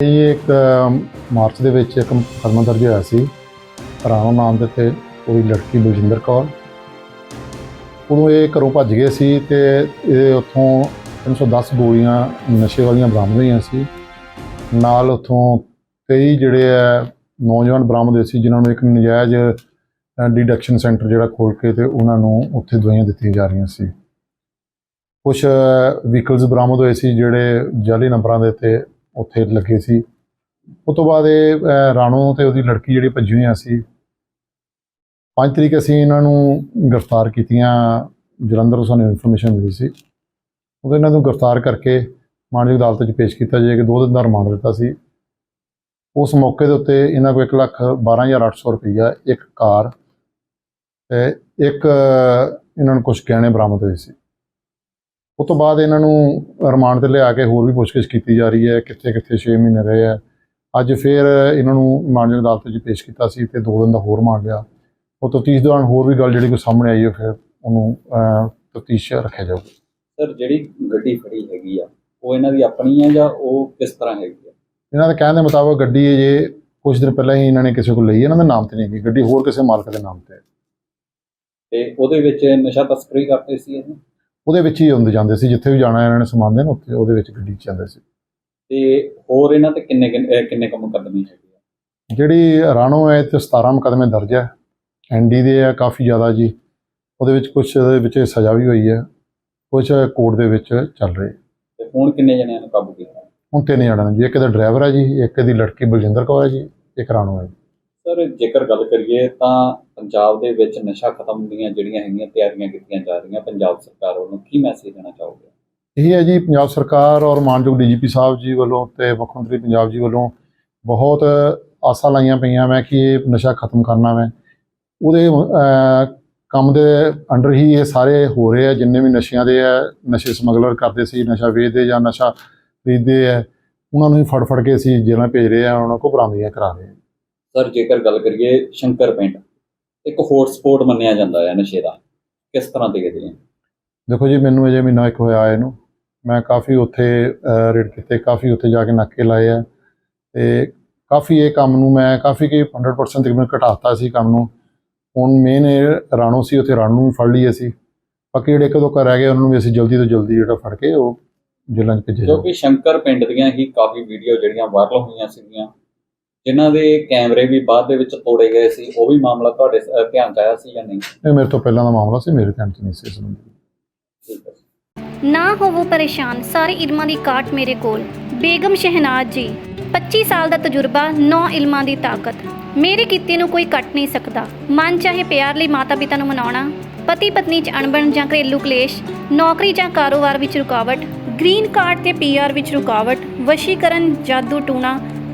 ਇਹ ਇੱਕ ਮਾਰਚ ਦੇ ਵਿੱਚ ਇੱਕ ਮੁਕੱਦਮਾ ਦਰਜ ਹੋਇਆ ਸੀ। ਰਾਣਾ ਨਾਮ ਦੇ ਤੇ ਕੋਈ ਲੜਕੀ ਬਲਜਿੰਦਰ ਕੌਰ। ਉਦੋਂ ਇਹ ਘਰੋਂ ਭੱਜ ਗਏ ਸੀ ਤੇ ਇਹ ਉੱਥੋਂ 310 ਗੋਲੀਆਂ ਨਸ਼ੇ ਵਾਲੀਆਂ ਬਰਾਮਦ ਹੋਈਆਂ ਸੀ। ਨਾਲ ਉੱਥੋਂ ਕਈ ਜਿਹੜੇ ਆ ਨੌਜਵਾਨ ਬਰਾਮਦ ਹੋਏ ਸੀ, ਜਿਨ੍ਹਾਂ ਨੂੰ ਇੱਕ ਨਜਾਇਜ਼ ਡਿਡਕਸ਼ਨ ਸੈਂਟਰ ਜਿਹੜਾ ਖੋਲ ਕੇ ਤੇ ਉਹਨਾਂ ਨੂੰ ਉੱਥੇ ਦਵਾਈਆਂ ਦਿੱਤੀਆਂ ਜਾ ਰਹੀਆਂ ਸੀ। ਕੁਝ ਵਹੀਕਲਸ ਬਰਾਮਦ ਹੋਏ ਸੀ ਜਿਹੜੇ ਜਾਲੀ ਨੰਬਰਾਂ ਦੇ ਤੇ ਉੱਥੇ ਲੱਗੇ ਸੀ। ਉਸ ਤੋਂ ਬਾਅਦ ਇਹ ਅਹ, ਰਾਣੋ ਤੇ ਉਹਦੀ ਲੜਕੀ ਜਿਹੜੀ ਭੱਜੀ ਹੋਈਆਂ ਸੀ। 5 ਤਰੀਕ ਅਸੀਂ ਇਹਨਾਂ ਨੂੰ ਗ੍ਰਿਫਤਾਰ ਕੀਤੀਆਂ। ਜਲੰਧਰ ਤੋਂ ਸਾਨੂੰ ਇਨਫੋਰਮੇਸ਼ਨ ਮਿਲੀ ਸੀ। ਉਹਦੇ ਇਹਨਾਂ ਨੂੰ ਗ੍ਰਿਫਤਾਰ ਕਰਕੇ ਮਾਨਯੋਗ ਅਦਾਲਤ 'ਚ ਪੇਸ਼ ਕੀਤਾ ਜਾਏ ਕਿ ਦੋ ਦਿਨ ਦਾ ਰਿਮਾਂਡ ਦਿੱਤਾ ਸੀ। ਉਸ ਮੌਕੇ ਦੇ ਉੱਤੇ ਇਹਨਾਂ ਕੋਲ ਇੱਕ ਲੱਖ 12800 ਰੁਪਈਆ ਇੱਕ ਕਾਰ ਤੇ ਇੱਕ ਇਹਨਾਂ ਨੂੰ ਕੁਝ ਗਹਿਣੇ ਬਰਾਮਦ ਹੋਏ ਸੀ। ਉਸ ਤੋਂ ਬਾਅਦ ਇਹਨਾਂ ਨੂੰ ਰਿਮਾਂਡ ਤੇ ਲਿਆ ਕੇ ਹੋਰ ਵੀ ਪੁੱਛਗਿੱਛ ਕੀਤੀ ਜਾ ਰਹੀ ਹੈ ਕਿੱਥੇ ਕਿੱਥੇ 6 ਮਹੀਨੇ ਰਹੇ ਆ ਅੱਜ ਫਿਰ ਇਹਨਾਂ ਨੂੰ ਮਾਨਯੋਗ ਅਦਾਲਤ 'ਚ ਪੇਸ਼ ਕੀਤਾ ਸੀ ਤੇ ਦੋ ਦਿਨ ਦਾ ਹੋਰ ਰਿਮਾਂਡ ਲਿਆ। ਉਹ ਤਫਤੀਸ਼ ਦੌਰਾਨ ਹੋਰ ਵੀ ਗੱਲ ਜਿਹੜੀ ਕੋਈ ਸਾਹਮਣੇ ਆਈ ਹੈ ਫਿਰ ਉਹਨੂੰ ਤਫਤੀਸ਼ ਰੱਖਿਆ ਜਾਊਗਾ। ਸਰ ਜਿਹੜੀ ਗੱਡੀ ਫੜੀ ਹੈਗੀ ਆ ਉਹ ਇਹਨਾਂ ਦੀ ਆਪਣੀ ਹੈ ਜਾਂ ਉਹ ਕਿਸ ਤਰ੍ਹਾਂ ਹੈਗੀ ਆ? ਇਹਨਾਂ ਦੇ ਕਹਿਣ ਦੇ ਮੁਤਾਬਕ ਗੱਡੀ ਇਹ ਜੇ ਕੁਝ ਦਿਨ ਪਹਿਲਾਂ ਹੀ ਇਹਨਾਂ ਨੇ ਕਿਸੇ ਕੋਲ ਲਈ ਹੈ, ਇਹਨਾਂ ਦੇ ਨਾਮ ਤੇ ਨਹੀਂ ਹੈਗੀ। ਗੱਡੀ ਹੋਰ ਕਿਸੇ ਮਾਲਕ ਦੇ ਨਾਮ ਤੇ ਹੈ। ਤੇ ਉਹਦੇ ਵਿੱਚ ਨਸ਼ਾ ਤਸਕਰੀ ਕਰਦੇ ਸੀ ਇਹ ਉਹਦੇ ਵਿੱਚ ਹੀ ਆਉਂਦੇ ਜਾਂਦੇ ਸੀ ਜਿੱਥੇ ਵੀ ਜਾਣਾ ਇਹਨਾਂ ਨੇ ਸਮਾਨ ਦੇਣ ਉੱਥੇ ਉਹਦੇ ਵਿੱਚ ਗੱਡੀ 'ਚ ਜਾਂਦੇ ਸੀ। ਤੇ ਹੋਰ ਇਹਨਾਂ ਤੇ ਕਿੰਨੇ ਕਿੰਨੇ ਅਹ ਕਿੰਨੇ ਕੁ ਮੁਕੱਦਮੇ ਹੈਗੇ ਆ? ਜਿਹੜੀ ਰਾਣੋ ਹੈ ਤੇ 17 ਮੁਕੱਦਮੇ ਦਰਜ ਹੈ। ਐਨਡੀ ਦੇ ਆ ਕਾਫੀ ਜ਼ਿਆਦਾ ਜੀ। ਉਹਦੇ ਵਿੱਚ ਕੁਝ ਦੇ ਵਿੱਚ ਸਜ਼ਾ ਵੀ ਹੋਈ ਹੈ। ਕੁਝ ਕੋਰਟ ਦੇ ਵਿੱਚ ਚੱਲ ਰਹੀ। ਤੇ ਹੁਣ ਕਿੰਨੇ ਜਣਿਆਂ ਨੂੰ ਕਾਬੂ ਕੀਤਾ? ਹੁਣ ਤਿੰਨ ਜਣਾਂ ਨੇ ਜੀ। ਇੱਕ ਇਹਦਾ ਡਰਾਈਵਰ ਹੈ ਜੀ ਇੱਕ ਇਹਦੀ ਲੜਕੀ ਬਲਜਿੰਦਰ ਕੌਰ ਹੈ ਜੀ ਇੱਕ ਰਾਣੋ ਹੈ ਜੀ। ਸਰ ਜੇਕਰ ਗੱਲ ਕਰੀਏ ਤਾਂ ਪੰਜਾਬ ਦੇ ਵਿੱਚ ਨਸ਼ਾ ਖਤਮ ਦੀਆਂ ਜਿਹੜੀਆਂ ਹੈਗੀਆਂ ਤਿਆਰੀਆਂ ਕੀਤੀਆਂ ਜਾ ਰਹੀਆਂ ਪੰਜਾਬ ਸਰਕਾਰ ਵੱਲੋਂ ਕੀ ਮੈਸੇਜ ਦੇਣਾ ਚਾਹੋਗੇ? ਇਹ ਹੈ ਜੀ ਪੰਜਾਬ ਸਰਕਾਰ ਔਰ ਮਾਨਯੋਗ ਡੀਜੀਪੀ ਸਾਹਿਬ ਜੀ ਵੱਲੋਂ ਤੇ ਮੁੱਖ ਮੰਤਰੀ ਪੰਜਾਬ ਜੀ ਵੱਲੋਂ ਬਹੁਤ ਆਸਾਂ ਲਾਈਆਂ ਪਈਆਂ ਮੈਂ ਕਿ ਇਹ ਨਸ਼ਾ ਖਤਮ ਕਰਨਾ ਮੈਂ। ਉਹਦੇ ਕੰਮ ਦੇ ਅੰਡਰ ਹੀ ਇਹ ਸਾਰੇ ਹੋ ਰਹੇ ਆ ਜਿੰਨੇ ਵੀ ਨਸ਼ਿਆਂ ਦੇ ਆ ਨਸ਼ੇ ਸਮਗਲਰ ਕਰਦੇ ਸੀ ਨਸ਼ਾ ਵੇਚਦੇ ਜਾਂ ਨਸ਼ਾ ਖਰੀਦਦੇ ਆ ਉਹਨਾਂ ਨੂੰ ਹੀ ਫੜ ਫੜ ਕੇ ਅਸੀਂ ਜੇਲ੍ਹਾਂ ਭੇਜ ਰਹੇ ਆ ਉਹਨਾਂ ਕੋਲ ਬਰਾਮਦੀਆਂ ਕਰਾ ਰਹੇ ਆ। ਸਰ ਜੇਕਰ ਗੱਲ ਕਰੀਏ ਸ਼ੰਕਰ ਪਿੰਡ ਇੱਕ ਹੌਟ ਸਪੌਟ ਮੰਨਿਆ ਜਾਂਦਾ ਹੈ ਨਸ਼ੇ ਦਾ। ਕਿਸ ਤਰ੍ਹਾਂ ਦੇਖਦੇ ਹੋ? ਦੇਖੋ ਜੀ ਮੈਨੂੰ ਅਜੇ ਮਹੀਨਾ ਇੱਕ ਹੋਇਆ ਆਏ ਨੂੰ ਮੈਂ ਕਾਫੀ ਉੱਥੇ ਰੇਡ ਕੀਤੇ ਕਾਫੀ ਉੱਥੇ ਜਾ ਕੇ ਨਾਕੇ ਲਾਏ ਆ। ਤੇ ਕਾਫੀ ਇਹ ਕੰਮ ਨੂੰ ਮੈਂ ਕਾਫੀ ਕਿ 100% ਤਕਰੀਬਨ ਘਟਾਤਾ ਸੀ ਕੰਮ ਨੂੰ। ਹੁਣ ਮੇਨ ਰਾਣੋ ਸੀ ਉੱਥੇ ਰਾਣੋ ਨੂੰ ਵੀ ਫੜ ਲਈ ਅਸੀਂ। ਬਾਕੀ ਜਿਹੜੇ ਇੱਕ ਦੋ ਘਰ ਰਹਿ ਗਏ ਉਹਨਾਂ ਨੂੰ ਵੀ ਅਸੀਂ ਜਲਦੀ ਤੋਂ ਜਲਦੀ ਜਿਹੜਾ ਫੜ ਕੇ ਉਹ ਜੇਲ੍ਹਾਂ 'ਚ ਭੇਜਿਆ ਕਿਉਂਕਿ ਸ਼ੰਕਰ ਪਿੰਡ ਦੀਆਂ ਹੀ ਕਾਫੀ ਵੀਡੀਓ ਜਿਹੜੀਆਂ ਵਾਇਰਲ ਹੋਈਆਂ ਸੀਗੀਆਂ। ਜਿਨ੍ਹਾਂ ਦੇ ਕੈਮਰੇ ਵੀ ਬਾਅਦ ਦੇ ਵਿੱਚ ਤੋੜੇ ਗਏ ਸੀ ਉਹ ਵੀ ਮਾਮਲਾ ਤੁਹਾਡੇ ਧਿਆਨ 'ਚ ਆਇਆ ਸੀ ਜਾਂ ਨਹੀਂ? ਇਹ ਮੇਰੇ ਤੋਂ ਪਹਿਲਾਂ ਦਾ ਮਾਮਲਾ ਸੀ ਮੇਰੇ ਧਿਆਨ 'ਚ ਨਹੀਂ ਸੀ ਇਸ ਨੂੰ ਠੀਕ ਹੈ। ਨਾ ਹੋਵੋ ਪਰੇਸ਼ਾਨ ਸਾਰੇ ਇਲਮਾਂ ਦੀ ਕਾਟ ਮੇਰੇ ਕੋਲ। ਬੇਗਮ ਸ਼ਹਿਨਾਜ਼ ਜੀ 25 ਸਾਲ ਦਾ ਤਜਰਬਾ 9 ਇਲਮਾਂ ਦੀ ਤਾਕਤ। ਮੇਰੇ ਕੀਤੇ ਨੂੰ ਕੋਈ ਕੱਟ ਨਹੀਂ ਸਕਦਾ। ਮਨ ਚਾਹੇ ਪਿਆਰ ਲਈ ਮਾਤਾ ਪਿਤਾ ਨੂੰ ਮਨਾਉਣਾ ਪਤੀ ਪਤਨੀ ਚ ਅਣਬਣ ਜਾਂ ਘਰੇਲੂ ਕਲੇਸ਼ ਨੌਕਰੀ ਜਾਂ ਕਾਰੋਬਾਰ ਵਿੱਚ ਰੁਕਾਵਟ ਗ੍ਰੀਨ ਕਾਰਡ ਤੇ ਪੀਆਰ ਵਿੱਚ ਰੁਕਾਵਟ ਵਸ਼ੀਕਰਨ ਜਾਦੂ ਟੂਣਾ